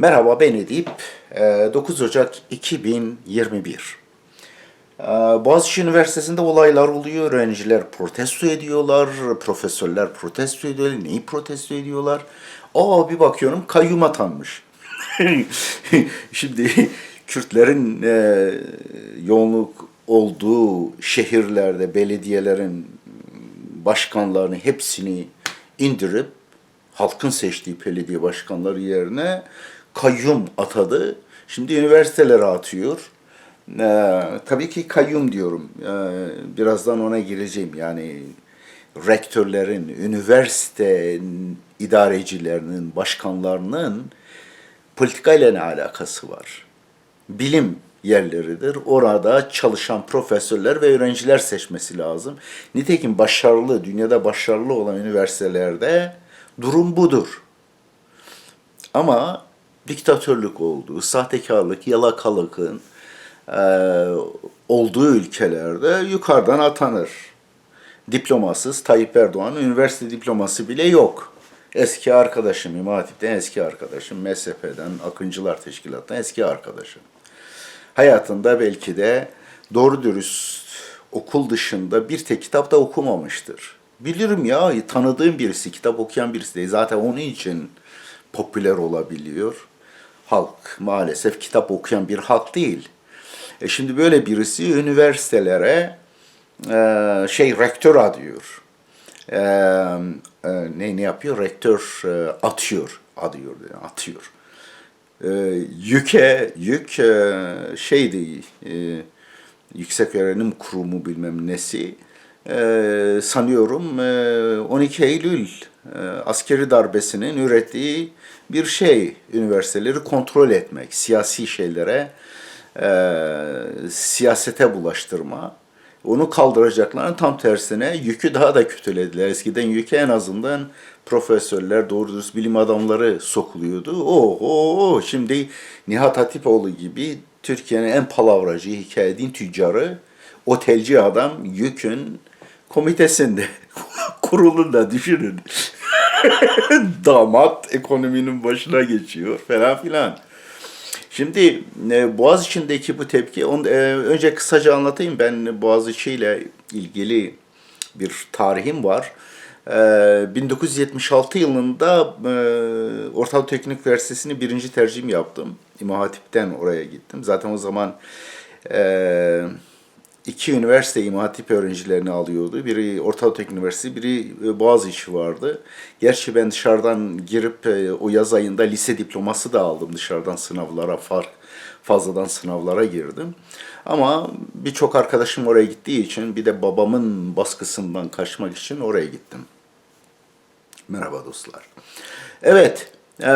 Merhaba ben Edip. Ee, 9 Ocak 2021. Ee, Boğaziçi Üniversitesi'nde olaylar oluyor. Öğrenciler protesto ediyorlar. Profesörler protesto ediyorlar. Neyi protesto ediyorlar? Aa bir bakıyorum kayyum atanmış. Şimdi Kürtlerin e, yoğunluk olduğu şehirlerde belediyelerin başkanlarını hepsini indirip halkın seçtiği belediye başkanları yerine kayyum atadı. Şimdi üniversitelere atıyor. Ee, tabii ki kayyum diyorum. Ee, birazdan ona gireceğim. Yani rektörlerin, üniversite idarecilerinin, başkanlarının politikayla ne alakası var? Bilim yerleridir. Orada çalışan profesörler ve öğrenciler seçmesi lazım. Nitekim başarılı, dünyada başarılı olan üniversitelerde durum budur. Ama diktatörlük olduğu, sahtekarlık, yalakalıkın e, olduğu ülkelerde yukarıdan atanır. Diplomasız Tayyip Erdoğan üniversite diploması bile yok. Eski arkadaşım, İmam Hatip'ten eski arkadaşım, MSF'den, Akıncılar Teşkilatı'ndan eski arkadaşım. Hayatında belki de doğru dürüst okul dışında bir tek kitap da okumamıştır. Bilirim ya, tanıdığım birisi, kitap okuyan birisi değil. Zaten onun için popüler olabiliyor. Halk maalesef kitap okuyan bir halk değil. E şimdi böyle birisi üniversitelere e, şey rektör adıyor. E, e, ne ne yapıyor? Rektör e, atıyor, adıyor, atıyor. E, yüke yük e, şeydi e, yüksek öğrenim kurumu bilmem nesi e, sanıyorum e, 12 Eylül e, askeri darbesinin ürettiği bir şey üniversiteleri kontrol etmek, siyasi şeylere e, siyasete bulaştırma. Onu kaldıracaklarının tam tersine yükü daha da kötülediler. Eskiden yüke en azından profesörler, doğru dürüst bilim adamları sokuluyordu. Oh, oh, oh. Şimdi Nihat Hatipoğlu gibi Türkiye'nin en palavracı, hikaye din tüccarı, otelci adam yükün komitesinde, kurulunda düşünün. Damat ekonominin başına geçiyor falan filan. Şimdi e, Boğaziçi'ndeki bu tepki, onu, e, önce kısaca anlatayım. Ben Boğaziçi ile ilgili bir tarihim var. E, 1976 yılında e, Orta Doğu Teknik Üniversitesi'ni birinci tercihim yaptım. İmam Hatip'ten oraya gittim. Zaten o zaman e, iki üniversite İmam Hatip öğrencilerini alıyordu. Biri Orta Teknik Üniversitesi, biri e, Boğaziçi vardı. Gerçi ben dışarıdan girip e, o yaz ayında lise diploması da aldım. Dışarıdan sınavlara, fark fazladan sınavlara girdim. Ama birçok arkadaşım oraya gittiği için bir de babamın baskısından kaçmak için oraya gittim. Merhaba dostlar. Evet, e,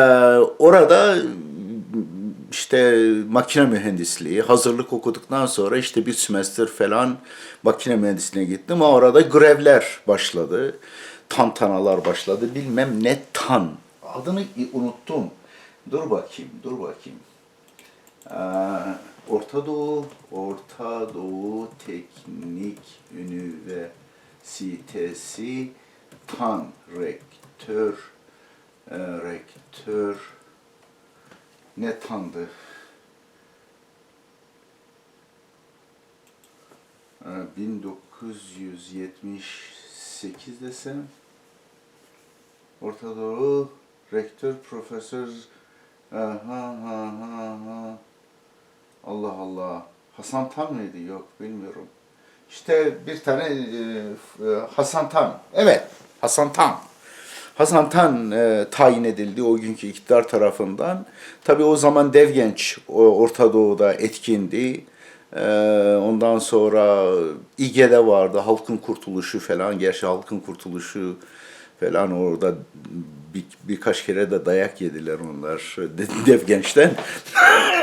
orada işte makine mühendisliği, hazırlık okuduktan sonra işte bir semester falan makine mühendisliğine gittim. Ama orada grevler başladı, tantanalar başladı, bilmem ne tan. Adını unuttum. Dur bakayım, dur bakayım. Ee, Orta Doğu, Orta Doğu Teknik Üniversitesi TAN rektör, e, rektör ne tandı? Ee, 1978 desem Orta Doğu rektör profesör ha ha ha ha Allah Allah Hasan Tan mıydı? Yok bilmiyorum. İşte bir tane e, e, Hasan Tan. Evet Hasan Tan. Hasan Tan e, tayin edildi o günkü iktidar tarafından. Tabii o zaman dev genç o, Orta Doğu'da etkindi. E, ondan sonra İGE'de vardı Halkın Kurtuluşu falan. Gerçi Halkın Kurtuluşu falan orada bir, birkaç kere de dayak yediler onlar de- dev gençten.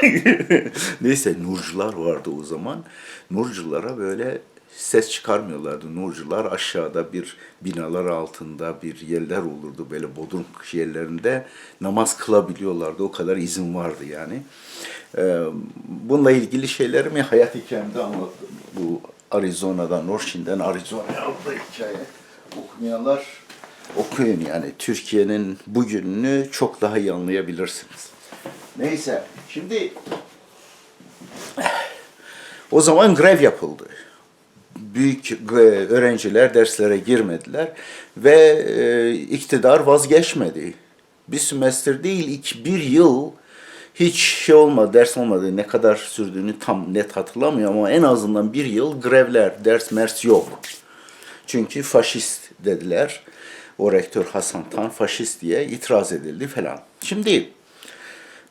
Neyse Nurcular vardı o zaman. Nurculara böyle ses çıkarmıyorlardı. Nurcular aşağıda bir binalar altında bir yerler olurdu böyle bodrum yerlerinde namaz kılabiliyorlardı. O kadar izin vardı yani. Ee, bununla ilgili şeylerimi hayat hikayemde anlattım. Bu Arizona'dan, Norşin'den Arizona'ya aldığı hikaye okumayanlar okuyun yani Türkiye'nin bugününü çok daha iyi anlayabilirsiniz. Neyse şimdi o zaman grev yapıldı. Büyük e, öğrenciler derslere girmediler ve e, iktidar vazgeçmedi. Bir semester değil, iki, bir yıl hiç şey olmadı, ders olmadı. Ne kadar sürdüğünü tam net hatırlamıyorum ama en azından bir yıl grevler, ders mers yok. Çünkü faşist dediler. O rektör Hasan Tan faşist diye itiraz edildi falan. Şimdi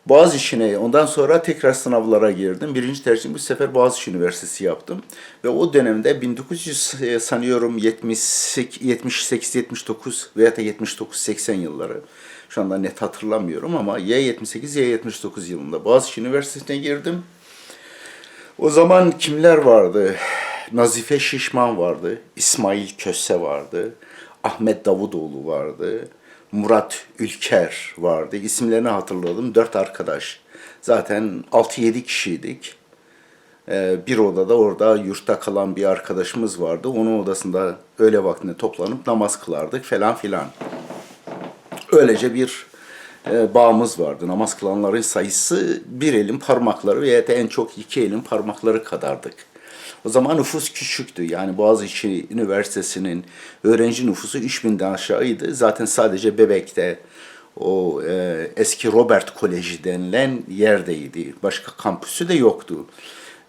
Boğaziçi'ne ondan sonra tekrar sınavlara girdim. Birinci tercihim bu sefer Boğaziçi Üniversitesi yaptım. Ve o dönemde 1900 e, sanıyorum 78, 78 79 veya da 79 80 yılları. Şu anda net hatırlamıyorum ama ya 78 ya 79 yılında Boğaziçi Üniversitesi'ne girdim. O zaman kimler vardı? Nazife Şişman vardı, İsmail Köse vardı, Ahmet Davutoğlu vardı, Murat Ülker vardı. İsimlerini hatırladım. Dört arkadaş. Zaten 6-7 kişiydik. Ee, bir odada orada yurtta kalan bir arkadaşımız vardı. Onun odasında öğle vaktinde toplanıp namaz kılardık falan filan. Öylece bir e, bağımız vardı. Namaz kılanların sayısı bir elin parmakları veya en çok iki elin parmakları kadardık. O zaman nüfus küçüktü. Yani Boğaziçi Üniversitesi'nin öğrenci nüfusu 3000'den aşağıydı. Zaten sadece Bebek'te o e, eski Robert Koleji denilen yerdeydi. Başka kampüsü de yoktu.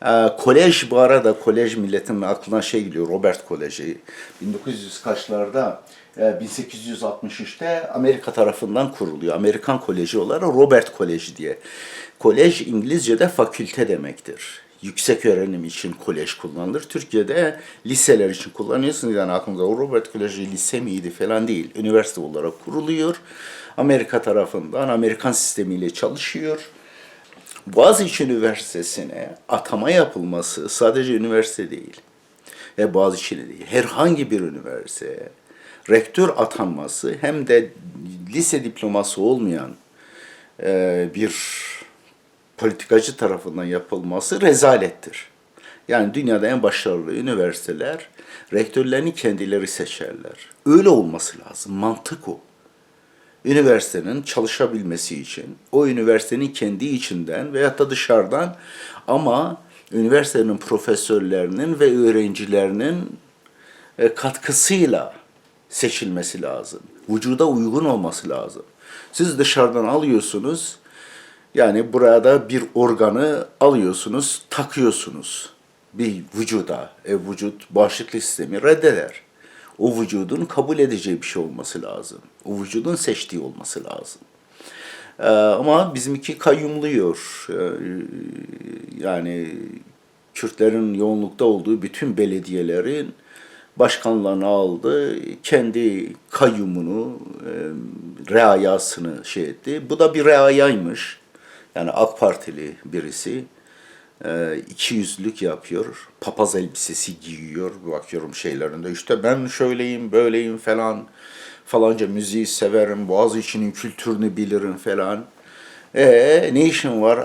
E, kolej bu arada kolej milletin aklına şey geliyor Robert Koleji. 1900 kaçlarda e, 1863'te Amerika tarafından kuruluyor. Amerikan Koleji olarak Robert Koleji diye. Kolej İngilizce'de fakülte demektir yüksek öğrenim için kolej kullanılır. Türkiye'de liseler için kullanıyorsunuz. Yani aklımda o Robert Koleji lise miydi falan değil. Üniversite olarak kuruluyor. Amerika tarafından Amerikan sistemiyle çalışıyor. Boğaziçi Üniversitesi'ne atama yapılması sadece üniversite değil. Ve Boğaziçi'ne değil. Herhangi bir üniversiteye rektör atanması hem de lise diploması olmayan e, bir politikacı tarafından yapılması rezalettir. Yani dünyada en başarılı üniversiteler rektörlerini kendileri seçerler. Öyle olması lazım. Mantık o. Üniversitenin çalışabilmesi için o üniversitenin kendi içinden veyahut da dışarıdan ama üniversitenin profesörlerinin ve öğrencilerinin e, katkısıyla seçilmesi lazım. Vücuda uygun olması lazım. Siz dışarıdan alıyorsunuz, yani burada bir organı alıyorsunuz, takıyorsunuz bir vücuda. E, vücut bağışıklık sistemi reddeder. O vücudun kabul edeceği bir şey olması lazım. O vücudun seçtiği olması lazım. Ee, ama bizimki kayyumluyor. Ee, yani Kürtlerin yoğunlukta olduğu bütün belediyelerin başkanlarını aldı, kendi kayyumunu, e, reayasını şey etti. Bu da bir reayaymış. Yani AK Partili birisi e, iki yüzlük yapıyor. Papaz elbisesi giyiyor. Bakıyorum şeylerinde işte ben şöyleyim böyleyim falan. Falanca müziği severim. Boğaziçi'nin kültürünü bilirim falan. E ne işin var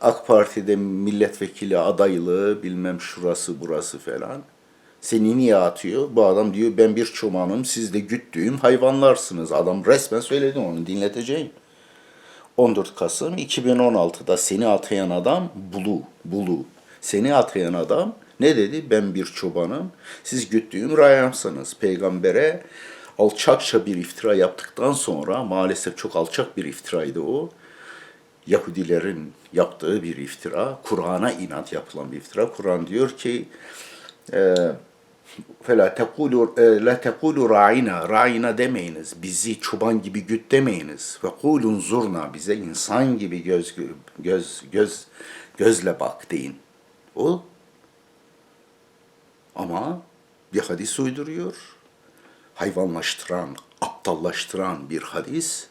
AK Parti'de milletvekili adaylığı bilmem şurası burası falan. Seni niye atıyor? Bu adam diyor ben bir çobanım siz de güttüğüm hayvanlarsınız. Adam resmen söyledi onu dinleteceğim. 14 Kasım 2016'da seni atayan adam Bulu, Bulu. Seni atayan adam ne dedi? Ben bir çobanım, siz güttüğüm rayamsınız. Peygambere alçakça bir iftira yaptıktan sonra, maalesef çok alçak bir iftiraydı o. Yahudilerin yaptığı bir iftira, Kur'an'a inat yapılan bir iftira. Kur'an diyor ki, e, Fela tekulu e, la tekulu ra'ina. Ra'ina demeyiniz. Bizi çoban gibi güt demeyiniz. Ve kulun zurna bize insan gibi göz göz göz gözle bak deyin. O ama bir hadis uyduruyor. Hayvanlaştıran, aptallaştıran bir hadis.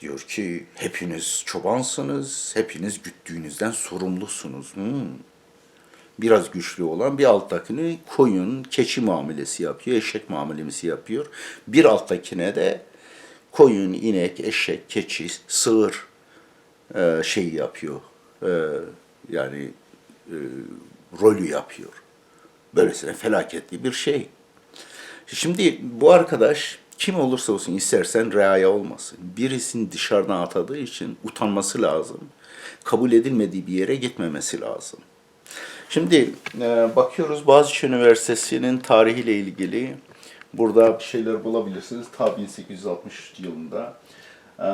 Diyor ki hepiniz çobansınız, hepiniz güttüğünüzden sorumlusunuz. Hmm biraz güçlü olan bir alttakini koyun, keçi muamelesi yapıyor, eşek muamelesi yapıyor. Bir alttakine de koyun, inek, eşek, keçi, sığır e, şey yapıyor. E, yani e, rolü yapıyor. Böylesine felaketli bir şey. Şimdi bu arkadaş kim olursa olsun istersen reaya olmasın. Birisini dışarıdan atadığı için utanması lazım. Kabul edilmediği bir yere gitmemesi lazım. Şimdi e, bakıyoruz Boğaziçi Üniversitesi'nin tarihiyle ilgili burada bir şeyler bulabilirsiniz. Ta 1860 yılında e,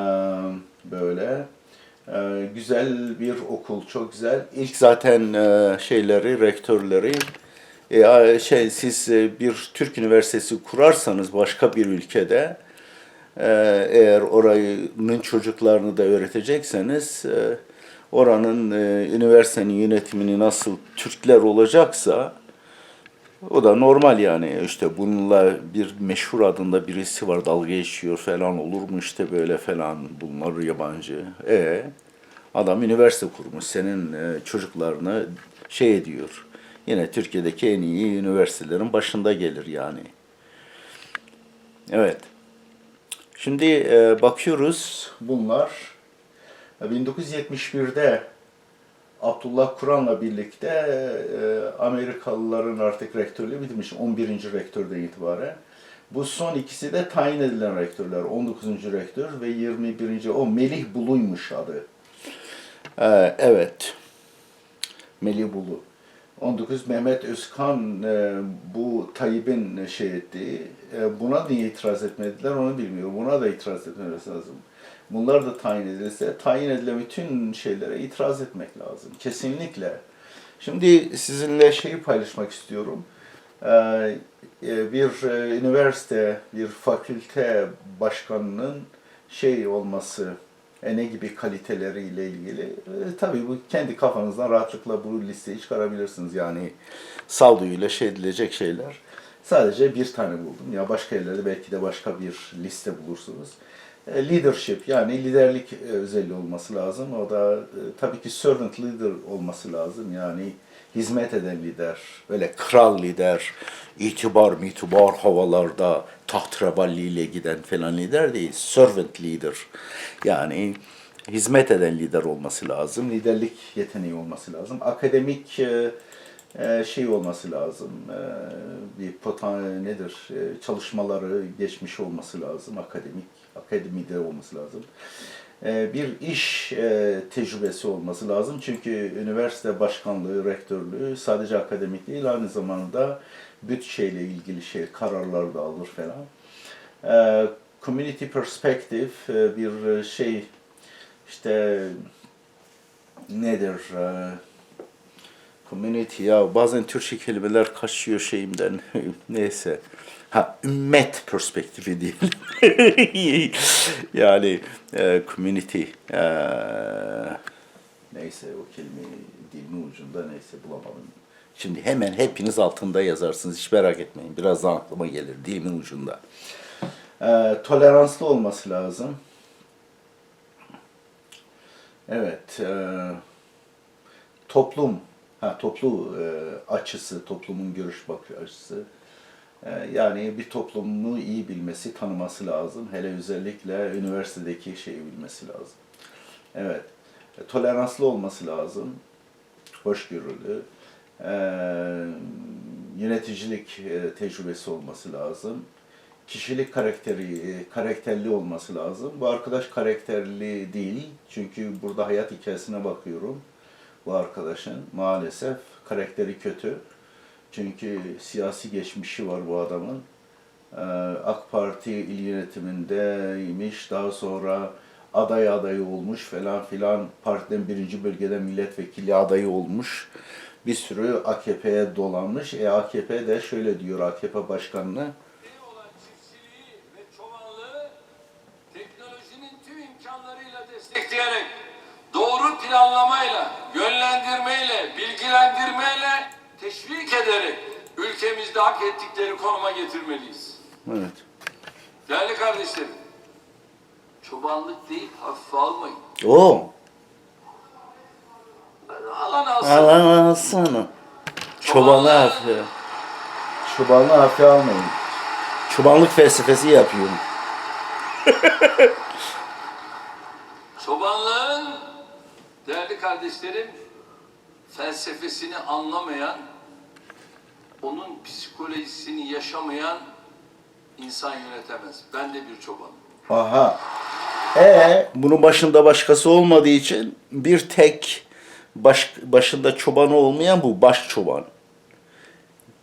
böyle e, güzel bir okul, çok güzel. İlk zaten e, şeyleri, rektörleri e, şey siz e, bir Türk üniversitesi kurarsanız başka bir ülkede e, eğer oranın çocuklarını da öğretecekseniz e, oranın e, üniversitenin yönetimini nasıl Türkler olacaksa o da normal yani işte bununla bir meşhur adında birisi var dalga geçiyor falan olur mu işte böyle falan bunlar yabancı. E adam üniversite kurmuş senin e, çocuklarını şey ediyor. Yine Türkiye'deki en iyi üniversitelerin başında gelir yani. Evet. Şimdi e, bakıyoruz bunlar 1971'de Abdullah Kur'an'la birlikte e, Amerikalıların artık rektörlüğü bitmiş 11. rektörden itibaren. Bu son ikisi de tayin edilen rektörler. 19. rektör ve 21. o Melih Bulu'ymuş adı. Ee, evet. Melih Bulu. 19 Mehmet Özkan e, bu Tayyip'in şey ettiği, e, buna niye itiraz etmediler onu bilmiyorum. Buna da itiraz etmemesi lazım. Bunlar da tayin edilse, tayin edilen bütün şeylere itiraz etmek lazım. Kesinlikle. Şimdi sizinle şeyi paylaşmak istiyorum. Ee, e, bir e, üniversite, bir fakülte başkanının şey olması, e, ne gibi kaliteleriyle ilgili. Tabii bu kendi kafanızdan rahatlıkla bu listeyi çıkarabilirsiniz. Yani sağduyuyla şey edilecek şeyler. Sadece bir tane buldum. Ya başka yerlerde belki de başka bir liste bulursunuz. E, leadership yani liderlik e, özelliği olması lazım. O da e, tabii ki servant leader olması lazım. Yani hizmet eden lider, böyle kral lider, itibar mitibar havalarda tahtrevalliyle giden falan lider değil. Servant leader. Yani hizmet eden lider olması lazım. Liderlik yeteneği olması lazım. Akademik şey olması lazım. Bir potan nedir? Çalışmaları geçmiş olması lazım. Akademik akademide olması lazım. E, bir iş e, tecrübesi olması lazım. Çünkü üniversite başkanlığı, rektörlüğü sadece akademik değil, aynı zamanda bütçeyle ilgili şey kararlar da alır falan. E, community perspective e, bir şey işte nedir? E, community ya bazen Türkçe kelimeler kaçıyor şeyimden. Neyse. Ha ümmet perspektifi değil. yani e, community e, neyse o kelimeyi dilimin ucunda neyse bulamadım. Şimdi hemen hepiniz altında yazarsınız hiç merak etmeyin. Birazdan aklıma gelir dilimin ucunda. E, toleranslı olması lazım. Evet. E, toplum, ha toplu e, açısı, toplumun görüş bakış açısı. E, yani bir toplumu iyi bilmesi, tanıması lazım. Hele özellikle üniversitedeki şeyi bilmesi lazım. Evet. E, toleranslı olması lazım. Hoşgörülü. E, yöneticilik e, tecrübesi olması lazım. Kişilik karakteri, e, karakterli olması lazım. Bu arkadaş karakterli değil. Çünkü burada hayat hikayesine bakıyorum bu arkadaşın maalesef karakteri kötü. Çünkü siyasi geçmişi var bu adamın. Ee, AK Parti il yönetimindeymiş. Daha sonra aday adayı olmuş falan filan. Partiden birinci bölgede milletvekili adayı olmuş. Bir sürü AKP'ye dolanmış. E AKP de şöyle diyor AKP başkanına. doğru planlamayla, yönlendirmeyle, bilgilendirmeyle, teşvik ederek ülkemizde hak ettikleri konuma getirmeliyiz. Evet. Değerli kardeşlerim, çobanlık değil hafife almayın. O. Alan alsın. Alsana. Çobanlığı hafife. Çobanlığı hafife almayın. Çobanlık felsefesi yapıyorum. Çobanlığın değerli kardeşlerim felsefesini anlamayan, onun psikolojisini yaşamayan insan yönetemez. Ben de bir çobanım. Aha. E bunun başında başkası olmadığı için bir tek baş, başında çoban olmayan bu baş çoban.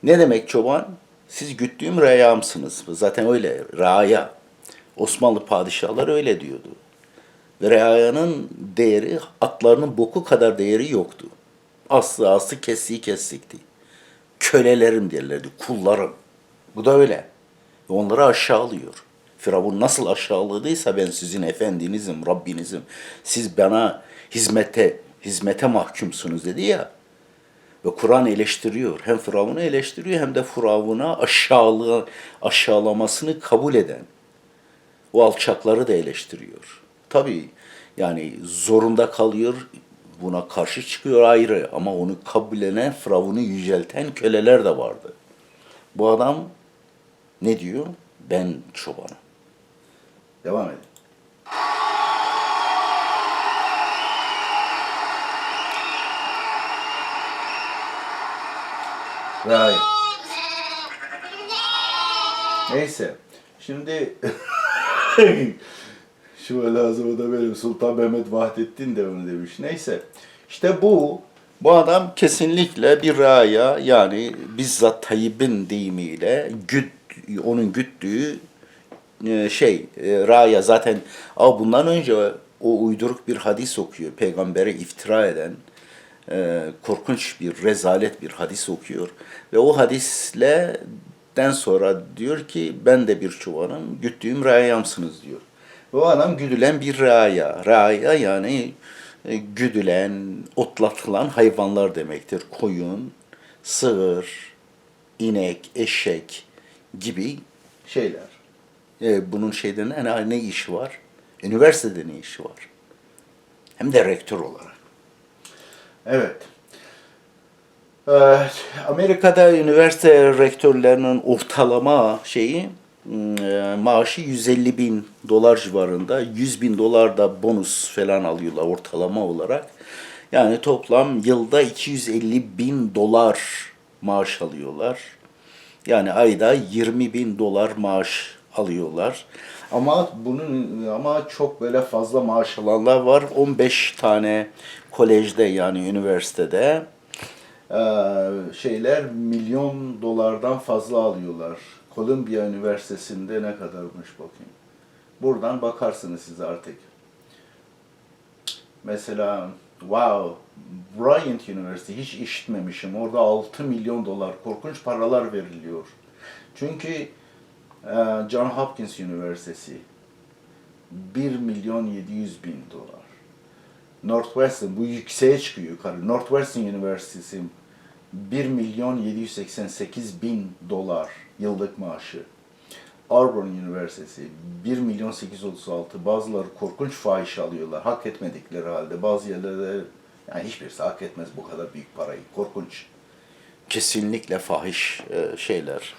Ne demek çoban? Siz güttüğüm reyamsınız. Zaten öyle raya. Osmanlı padişahları öyle diyordu. Ve reayanın değeri atlarının boku kadar değeri yoktu. Aslı aslı kestiği kestikti. Kölelerim derlerdi, kullarım. Bu da öyle. Onları aşağılıyor. Firavun nasıl aşağıladıysa ben sizin efendinizim, Rabbinizim. Siz bana hizmete, hizmete mahkumsunuz dedi ya. Ve Kur'an eleştiriyor. Hem Firavun'u eleştiriyor hem de Firavun'a aşağılı, aşağılamasını kabul eden. O alçakları da eleştiriyor. Tabii yani zorunda kalıyor, buna karşı çıkıyor ayrı ama onu kabullenen, Firavun'u yücelten köleler de vardı. Bu adam ne diyor? Ben çobanım. Devam edin. Right. Neyse. Şimdi şu lazım da benim Sultan Mehmet Vahdettin de onu demiş. Neyse. İşte bu bu adam kesinlikle bir raya yani bizzat Tayyip'in deyimiyle güt, onun güttüğü e, şey e, raya zaten ama bundan önce o uyduruk bir hadis okuyor. Peygambere iftira eden e, korkunç bir rezalet bir hadis okuyor ve o hadisle den sonra diyor ki ben de bir çobanım güttüğüm rayamsınız diyor. O adam güdülen bir raya. Raya yani e, güdülen, otlatılan hayvanlar demektir. Koyun, sığır, inek, eşek gibi şeyler. E, bunun şeyde ne, ne işi var? Üniversitede ne işi var? Hem de rektör olarak. Evet. Evet, Amerika'da üniversite rektörlerinin ortalama şeyi e, maaşı 150 bin dolar civarında. 100 bin dolar da bonus falan alıyorlar ortalama olarak. Yani toplam yılda 250 bin dolar maaş alıyorlar. Yani ayda 20 bin dolar maaş alıyorlar. Ama bunun ama çok böyle fazla maaş alanlar var. 15 tane kolejde yani üniversitede eee, şeyler milyon dolardan fazla alıyorlar. Columbia Üniversitesi'nde ne kadarmış bakayım. Buradan bakarsınız siz artık. Mesela wow Bryant Üniversitesi hiç işitmemişim. Orada 6 milyon dolar korkunç paralar veriliyor. Çünkü eee, John Hopkins Üniversitesi 1 milyon 700 bin dolar. Northwestern bu yükseğe çıkıyor yukarı. Northwestern Üniversitesi 1 milyon 788 bin dolar yıllık maaşı. Auburn Üniversitesi 1 milyon 836 bazıları korkunç fahiş alıyorlar. Hak etmedikleri halde bazı yerlerde yani hiçbirisi hak etmez bu kadar büyük parayı. Korkunç. Kesinlikle fahiş e, şeyler.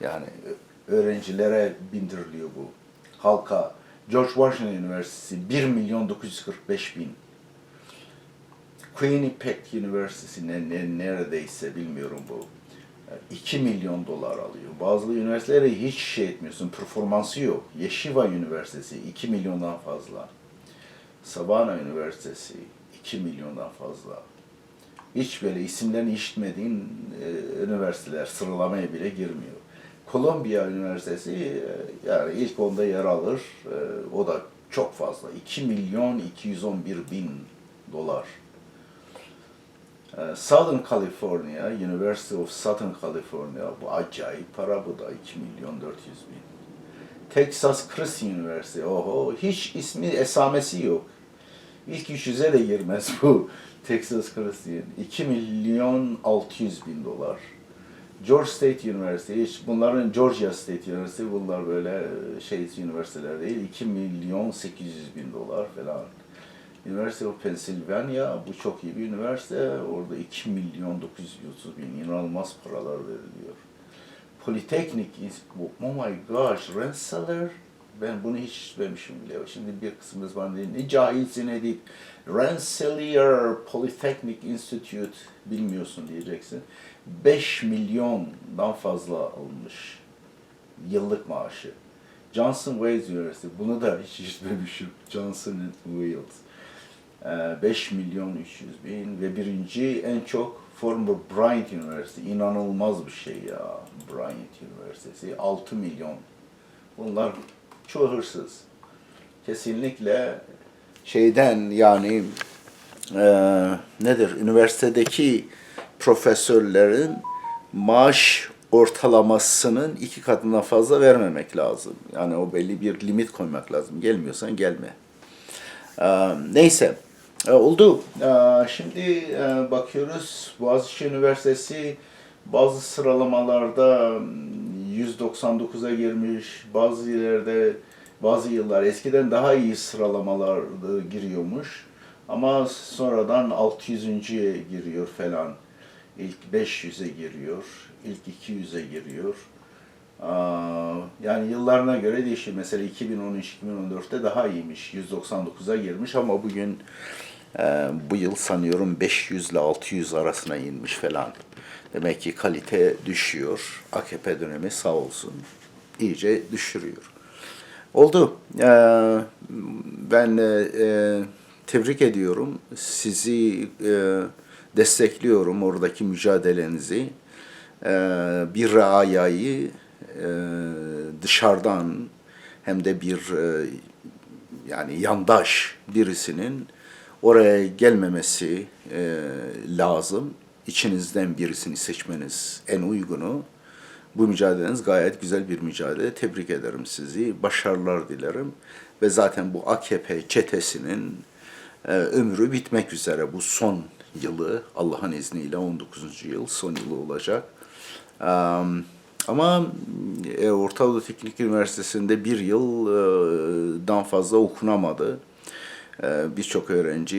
Yani ö- öğrencilere bindiriliyor bu halka. George Washington Üniversitesi 1 milyon 945 bin Quinnipiac Üniversitesi ne, ne, neredeyse bilmiyorum bu. 2 milyon dolar alıyor. Bazı üniversitelere hiç şey etmiyorsun, performansı yok. Yeshiva Üniversitesi 2 milyondan fazla. Savannah Üniversitesi 2 milyondan fazla. Hiç böyle isimlerini işitmediğin e, üniversiteler sıralamaya bile girmiyor. Columbia Üniversitesi e, yani ilk onda yer alır. E, o da çok fazla. 2 milyon 211 bin dolar. Ee, Southern California, University of Southern California, bu acayip para bu da 2 milyon 400 bin. Texas Christian University, oho hiç ismi esamesi yok. İlk 300'e de girmez bu Texas Christian. 2 milyon 600 bin dolar. Georgia State University, hiç bunların Georgia State University bunlar böyle şey üniversiteler değil. 2 milyon 800 bin dolar falan. University of Pennsylvania, bu çok iyi bir üniversite. Orada 2 milyon 930 bin inanılmaz paralar veriliyor. Institute, oh my gosh, Rensselaer, ben bunu hiç işitmemişim bile. Şimdi bir kısmınız bana dedi, ne cahilsin Edip, Rensselaer Polytechnic Institute bilmiyorsun diyeceksin. 5 milyondan fazla almış. Yıllık maaşı. Johnson Wales Üniversitesi. Bunu da hiç işitmemişim. Johnson Wales. Ee, 5 milyon 300 bin ve birinci en çok former Bryant Üniversitesi. İnanılmaz bir şey ya. Bryant Üniversitesi. 6 milyon. Bunlar çoğu hırsız. Kesinlikle şeyden yani eee, nedir üniversitedeki profesörlerin maaş ortalamasının iki katından fazla vermemek lazım. Yani o belli bir limit koymak lazım. Gelmiyorsan gelme. Eee, neyse E, oldu. Eee, şimdi e, bakıyoruz Boğaziçi Üniversitesi bazı sıralamalarda mm, 199'a girmiş, bazı yerlerde bazı yıllar eskiden daha iyi sıralamalar e, giriyormuş. Ama sonradan 600.ye giriyor falan. İlk 500'e giriyor, ilk 200'e giriyor. Yani yıllarına göre değişir. Mesela 2013-2014'te daha iyiymiş. 199'a girmiş ama bugün e, bu yıl sanıyorum 500 ile 600 arasına inmiş falan. Demek ki kalite düşüyor. AKP dönemi sağ olsun. iyice düşürüyor. Oldu. Ee, ben e, e, tebrik ediyorum. Sizi e, destekliyorum oradaki mücadelenizi. Bir reayayı e, dışarıdan hem de bir e, yani yandaş birisinin oraya gelmemesi e, lazım. İçinizden birisini seçmeniz en uygunu. Bu mücadeleniz gayet güzel bir mücadele. Tebrik ederim sizi. Başarılar dilerim. Ve zaten bu AKP çetesinin e, ömrü bitmek üzere. Bu son yılı Allah'ın izniyle 19. yıl son yılı olacak. Am, ama e, Orta Anadolu Teknik Üniversitesi'nde bir yıldan fazla okunamadı. E, Birçok öğrenci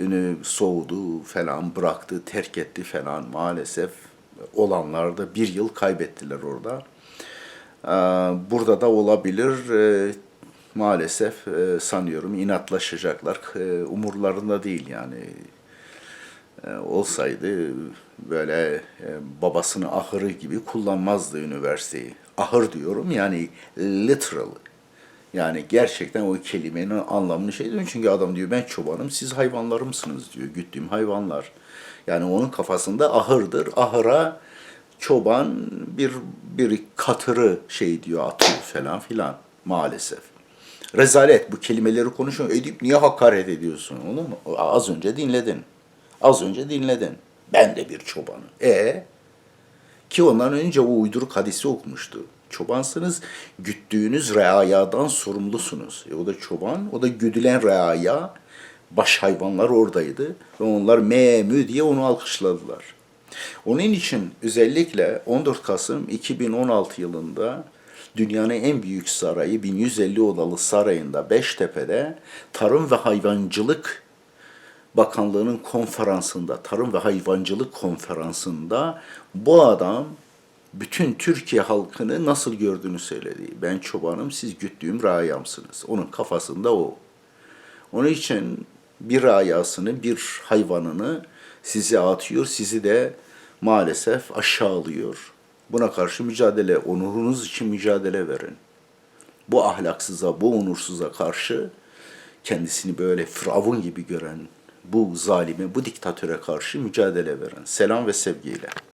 ünü soğudu falan, bıraktı, terk etti falan maalesef. Olanlar da bir yıl kaybettiler orada. E, Burada da olabilir. E, Maalesef e, sanıyorum inatlaşacaklar. E, Umurlarında değil yani e, olsaydı böyle e, babasını ahırı gibi kullanmazdı üniversiteyi. Ahır diyorum yani literal. Yani gerçekten o kelimenin anlamını şey diyor. Çünkü adam diyor ben çobanım siz hayvanlarımsınız diyor. Güttüğüm hayvanlar. Yani onun kafasında ahırdır. Ahıra çoban bir bir katırı şey diyor atıyor falan filan maalesef. Rezalet bu kelimeleri konuşuyor. Edip niye hakaret ediyorsun olur mu? Az önce dinledin. Az önce dinledin. Ben de bir çobanım. E ki ondan önce o uyduruk hadisi okumuştu. Çobansınız, güttüğünüz reayadan sorumlusunuz. E o da çoban, o da güdülen reaya, baş hayvanlar oradaydı. Ve onlar me mü diye onu alkışladılar. Onun için özellikle 14 Kasım 2016 yılında dünyanın en büyük sarayı 1150 odalı sarayında Beştepe'de Tarım ve Hayvancılık Bakanlığı'nın konferansında, Tarım ve Hayvancılık Konferansı'nda bu adam bütün Türkiye halkını nasıl gördüğünü söyledi. Ben çobanım, siz güttüğüm rayamsınız. Onun kafasında o. Onun için bir rayasını, bir hayvanını size atıyor, sizi de maalesef aşağılıyor. Buna karşı mücadele, onurunuz için mücadele verin. Bu ahlaksıza, bu onursuza karşı kendisini böyle firavun gibi gören bu zalime, bu diktatöre karşı mücadele veren. Selam ve sevgiyle.